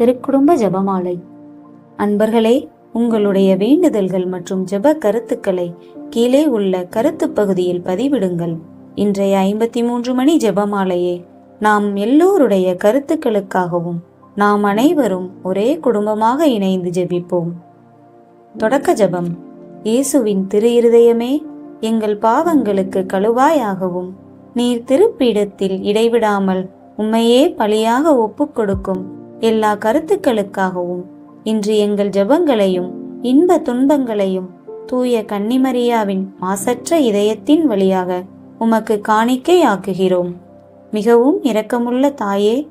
திருக்குடும்ப ஜெபமாலை. அன்பர்களே உங்களுடைய வேண்டுதல்கள் மற்றும் ஜெப கருத்துக்களை கீழே உள்ள கருத்து பகுதியில் பதிவிடுங்கள். இன்றைய ஐம்பத்தி மூன்று மணி ஜெபமாலையே நாம் எல்லோருடைய கருத்துக்களுக்காகவும் நாம் அனைவரும் ஒரே குடும்பமாக இணைந்து ஜெபிப்போம். தொடக்க ஜெபம். இயேசுவின் திரு இருதயமே எங்கள் பாவங்களுக்கு கழுவாயாகவும் நீர் திருப்பீடத்தில் இடைவிடாமல் உம்மையே பலியாக ஒப்புக்கொடுக்கும் எல்லா கருத்துக்களுக்காகவும் இன்று எங்கள் ஜெபங்களையும் இன்ப துன்பங்களையும் தூய கன்னிமரியாவின் மாசற்ற இதயத்தின் வழியாக உமக்கு காணிக்கையாக்குகிறோம். மிகவும் இரக்கமுள்ள தாயே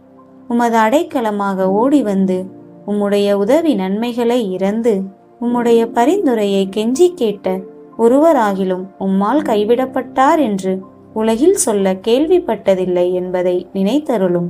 உமது அடைக்கலமாக ஓடி வந்து உம்முடைய உதவி நன்மைகளை இறந்து உம்முடைய பரிந்துரையை கெஞ்சி கேட்ட ஒருவராகிலும் உம்மால் கைவிடப்பட்டார் என்று உலகில் சொல்ல கேள்விப்பட்டதில்லை என்பதை நினைத்தருளும்.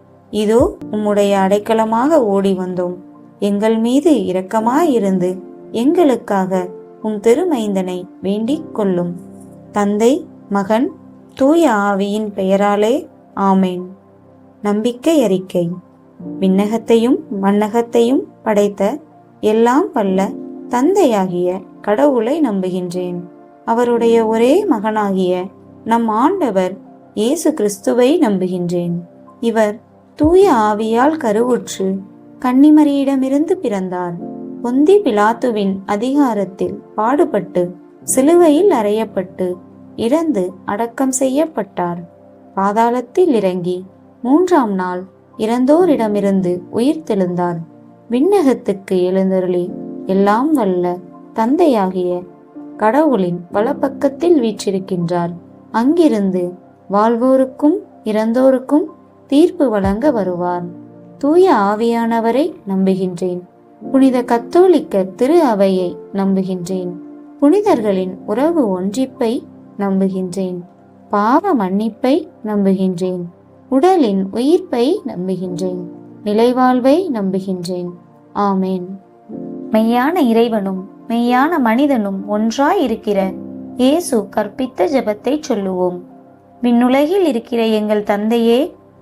இதோ உம்முடைய அடைக்கலமாக ஓடி வந்தோம். எங்கள் மீது இரக்கமாயிருந்து எங்களுக்காக உம் திருமைந்தனை வேண்டிக் கொள்ளும். தந்தை மகன் தூய ஆவியின் பெயராலே ஆமேன். நம்பிக்கை அறிக்கை. விண்ணகத்தையும் மண்ணகத்தையும் படைத்த எல்லாம் வல்ல தந்தையாகிய கடவுளை நம்புகின்றேன். அவருடைய ஒரே மகனாகிய நம் ஆண்டவர் இயேசு கிறிஸ்துவை நம்புகின்றேன். இவர் தூய ஆவியால் கருவுற்று கன்னிமரியிடமிருந்து பிறந்தார் பொந்தி பிலாத்துவின் அதிகாரத்தில் பாடுபட்டு சிலுவையில் அறையப்பட்டு இறந்து அடக்கம் செய்யப்பட்டார். பாதாளத்தில் இறங்கி மூன்றாம் நாள் இறந்தோரிடமிருந்து உயிர் தெழுந்தார் விண்ணகத்துக்கு எழுந்தருளி எல்லாம் வல்ல தந்தையாகிய கடவுளின் வலப்பக்கத்தில் வீற்றிருக்கின்றார். அங்கிருந்து வாழ்வோருக்கும் இறந்தோருக்கும் தீர்ப்பு வழங்க வருவார். தூய ஆவியானவரை நம்புகின்றேன். புனித கத்தோலிக்க திரு அவையை நம்புகின்றேன். புனிதர்களின் உறவு ஒன்றிப்பை நம்புகின்றேன். பாவ மன்னிப்பை நம்புகின்றேன். உடலின் உயிர்ப்பை நம்புகின்றேன். நிலைவாழ்வை நம்புகின்றேன். ஆமேன். மெய்யான இறைவனும் மெய்யான மனிதனும் ஒன்றாய் இருக்கிற இயேசு கற்பித்த ஜபத்தை சொல்லுவோம். விண்ணுலகில் இருக்கிற எங்கள் தந்தையே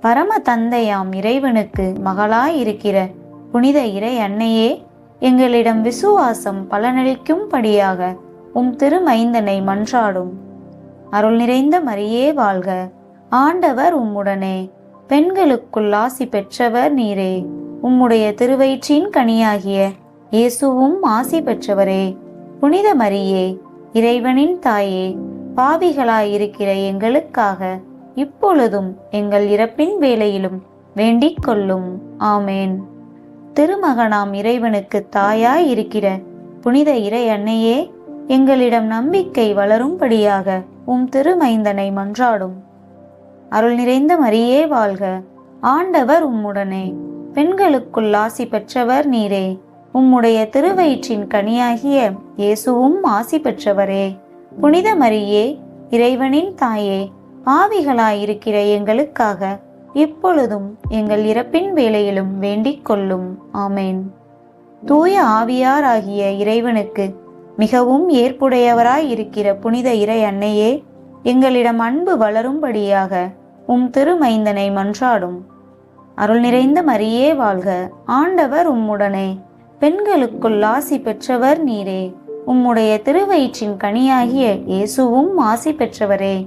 பரம தந்தையாம் இறைவனுக்கு மகளாயிருக்கிற புனித இறை அன்னையே எங்களிடம் விசுவாசம் பலனளிக்கும்படியாக உம் திருமைந்தனை மன்றாடும். அருள் நிறைந்த மரியே வாழ்க. ஆண்டவர் உம்முடனே. பெண்களுக்குள் ஆசி பெற்றவர் நீரே. உம்முடைய திருவயிற்றின் கனியாகிய இயேசுவும் ஆசி பெற்றவரே. புனித மரியே இறைவனின் தாயே பாவிகளாயிருக்கிற எங்களுக்காக இப்பொழுதும் எங்கள் இறப்பின் வேளையிலும் வேண்டிக் கொள்ளும். ஆமேன். திருமகனாம் இறைவனுக்கு தாயாய் இருக்கிற புனித இறை அன்னையே எங்களிடம் நம்பிக்கை வளரும்படியாக உம் திருமைந்தனை மன்றாடும். அருள் நிறைந்த மரியே வாழ்க. ஆண்டவர் உம்முடனே. பெண்களுக்குள் ஆசி பெற்றவர் நீரே. உம்முடைய திருவயிற்றின் கனியாகிய இயேசுவும் ஆசி பெற்றவரே. புனித மரியே இறைவனின் தாயே. பாவிகளாயிருக்கிற எங்களுக்காக இப்பொழுதும் எங்கள் இறப்பின் வேளையிலும் வேண்டிக் கொள்ளும். ஆமேன். தூய ஆவியாராகிய இறைவனுக்கு மிகவும் ஏற்புடையவராய் இருக்கிற புனித இறை அன்னையே எங்களிடம் அன்பு வளரும்படியாக உம் திருமைந்தனை மன்றாடும். அருள் நிறைந்த மரியே வாழ்க. ஆண்டவர் உம்முடனே. பெண்களுக்குள் ஆசி பெற்றவர் நீரே. உம்முடைய திருவயிற்றின் கனியாகிய இயேசுவும் ஆசி பெற்றவரே.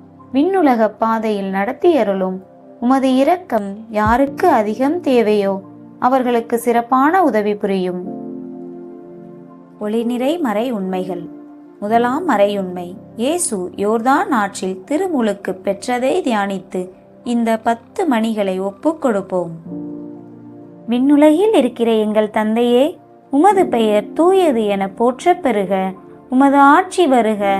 விண்ணுலக பாதையில் நடத்தியருளும். உமது இரக்கம் யாருக்கு அதிகம் தேவையோ அவர்களுக்கு சிறப்பான உதவி புரியும். ஒளிநிறை மறை உண்மைகள். முதலாம் மறையுண்மை இயேசு யோர்தான் ஆற்றில் திருமுழுக்கு பெற்றதை தியானித்து இந்த பத்து மணிகளை ஒப்புக்கொடுப்போம் விண்ணுலகில் இருக்கிற எங்கள் தந்தையே உமது பெயர் தூயது என போற்றப் பெறுக உமது ஆட்சி வருக.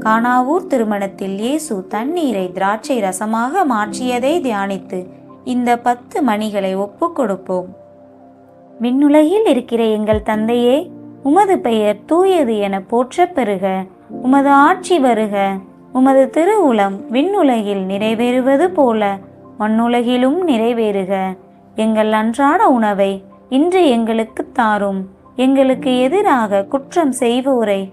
கானாவூர் திருமணத்தில் இயேசு தண்ணீரை திராட்சை ரசமாக மாற்றியதை தியானித்து இந்த பத்து மணிகளை ஒப்பு கொடுப்போம். விண்ணுலகில் இருக்கிற எங்கள் தந்தையே உமது பெயர் தூயது என போற்றப் பெறுக உமது ஆட்சி வருக உமது திருவுளம் விண்ணுலகில் நிறைவேறுவது போல மண்ணுலகிலும் நிறைவேறுக. எங்கள் அன்றாட உணவை இன்று எங்களுக்கு தாரும் எங்களுக்கு எதிராக குற்றம் செய்வோரை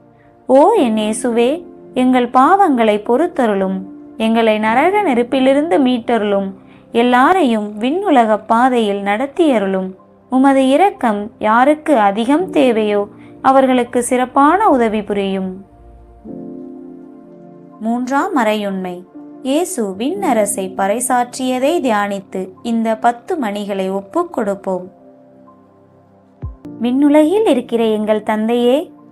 ஓ என் இயேசுவே எங்கள் பாவங்களை பொறுத்தருளும் எங்களை நரக நெருப்பிலிருந்து மீட்டருளும் எல்லாரையும் விண்ணுலக பாதையில் நடத்தியருளும். உமது இரக்கம் யாருக்கு அதிகம் தேவையோ அவர்களுக்கு சிறப்பான உதவி புரியும். மூன்றாம் மறையுண்மை இயேசு விண்ணரசை பறைசாற்றியதை தியானித்து இந்த பத்து மணிகளை ஒப்புக் கொடுப்போம். விண்ணுலகில் இருக்கிற எங்கள் தந்தையே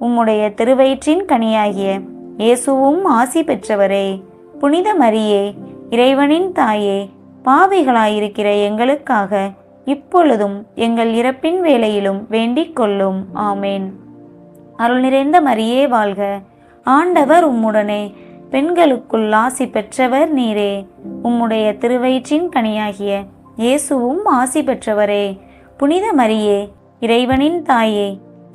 உம்முடைய திருவயிற்றின் கனியாகிய இயேசுவும் ஆசி பெற்றவரே. புனித மரியே இறைவனின் தாயே பாவிகளாயிருக்கிற எங்களுக்காக இப்பொழுதும் எங்கள் இறப்பின் வேளையிலும் வேண்டிக் கொள்ளும். ஆமேன். அருள் நிறைந்த மரியே வாழ்க. ஆண்டவர் உம்முடனே பெண்களுக்குள் ஆசி பெற்றவர் நீரே. உம்முடைய திருவயிற்றின் கனியாகிய இயேசுவும் ஆசி பெற்றவரே. புனித மரியே இறைவனின் தாயே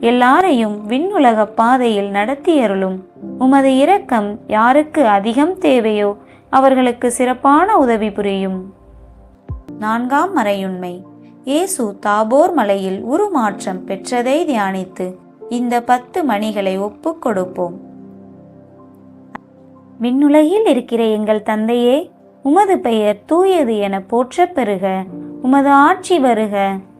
எல்லாரையும் விண்ணுலக பாதையில் நடத்தியருளும். உமது இரக்கம் யாருக்கு அதிகம் தேவையோ அவர்களுக்கு சிறப்பான உதவி புரியும். நான்காம் மறையுண்மை. இயேசு தாபோர் மலையில் உருமாற்றம் பெற்றதை தியானித்து இந்த பத்து மணிகளை ஒப்புக் கொடுப்போம். விண்ணுலகில் இருக்கிற எங்கள் தந்தையே உமது பெயர் தூயது என போற்றப் பெறுக உமது ஆட்சி வருக.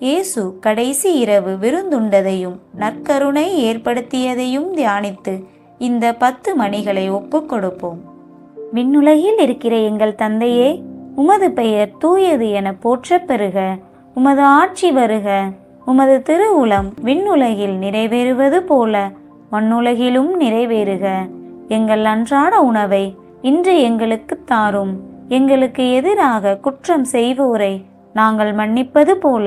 இயேசு கடைசி இரவு விருந்துண்டதையும் நற்கருணை ஏற்படுத்தியதையும் தியானித்து இந்த பத்து மணிகளை ஒப்புக்கொடுப்போம். விண்ணுலகில் இருக்கிற எங்கள் தந்தையே உமது பெயர் தூயது என போற்ற பெறுக உமது ஆட்சி வருக உமது திருவுளம் விண்ணுலகில் நிறைவேறுவது போல மண்ணுலகிலும் நிறைவேறுக. எங்கள் அன்றாட உணவை இன்று எங்களுக்கு தாரும் எங்களுக்கு எதிராக குற்றம் செய்வோரை நாங்கள் மன்னிப்பது போல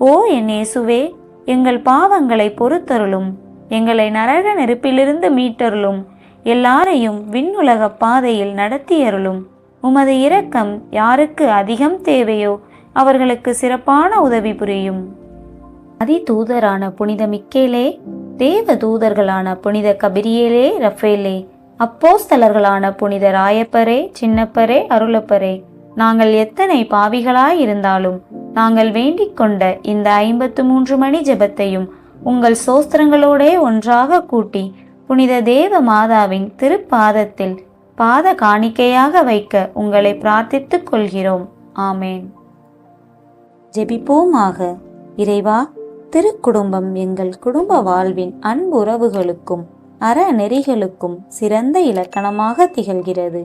ஓ என் இயேசுவே எங்கள் பாவங்களை பொறுத்தருளும் எங்களை நரக நெருப்பிலிருந்து மீட்டருளும் எல்லாரையும் விண்ணுலக பாதையில் நடத்தியருளும். உமது இரக்கம் யாருக்கு அதிகம் தேவையோ அவர்களுக்கு சிறப்பான உதவி புரியும். அதிதூதரான புனித மிக்கேலே தேவ தூதர்களான புனித கபிரியேலே ரஃபேலே அப்போஸ்தலர்களான புனித ராயப்பரே சின்னப்பரே அருளப்பரே. நாங்கள் எத்தனை பாவிகளாயிருந்தாலும் நாங்கள் வேண்டிக் கொண்ட இந்த ஐம்பத்து மூன்று மணி ஜெபத்தையும் உங்கள் சோஸ்திரங்களோடே ஒன்றாக கூட்டி புனித தேவ மாதாவின் திருப்பாதத்தில் பாத காணிக்கையாக வைக்க உங்களை பிரார்த்தித்துக் கொள்கிறோம். ஆமேன். ஜெபிப்போமாக. இறைவா திருக்குடும்பம் எங்கள் குடும்ப வாழ்வின் அன்புறவுகளுக்கும் அறநெறிகளுக்கும் சிறந்த இலக்கணமாக திகழ்கிறது.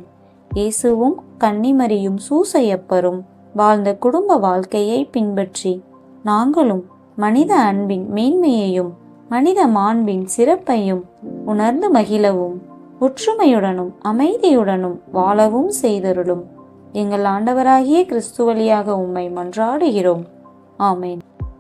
இயேசுவும் கன்னிமரியும் சூசையப்பரும் வாழ்ந்த குடும்ப வாழ்க்கையை பின்பற்றி. நாங்களும் மனித அன்பின் மேன்மையையும் மனித மாண்பின் சிறப்பையும் உணர்ந்து மகிழவும் ஒற்றுமையுடனும் அமைதியுடனும் வாழவும் செய்தருளும். எங்கள் ஆண்டவராகிய கிறிஸ்துவலியாக உம்மை மன்றாடுகிறோம். ஆமேன்.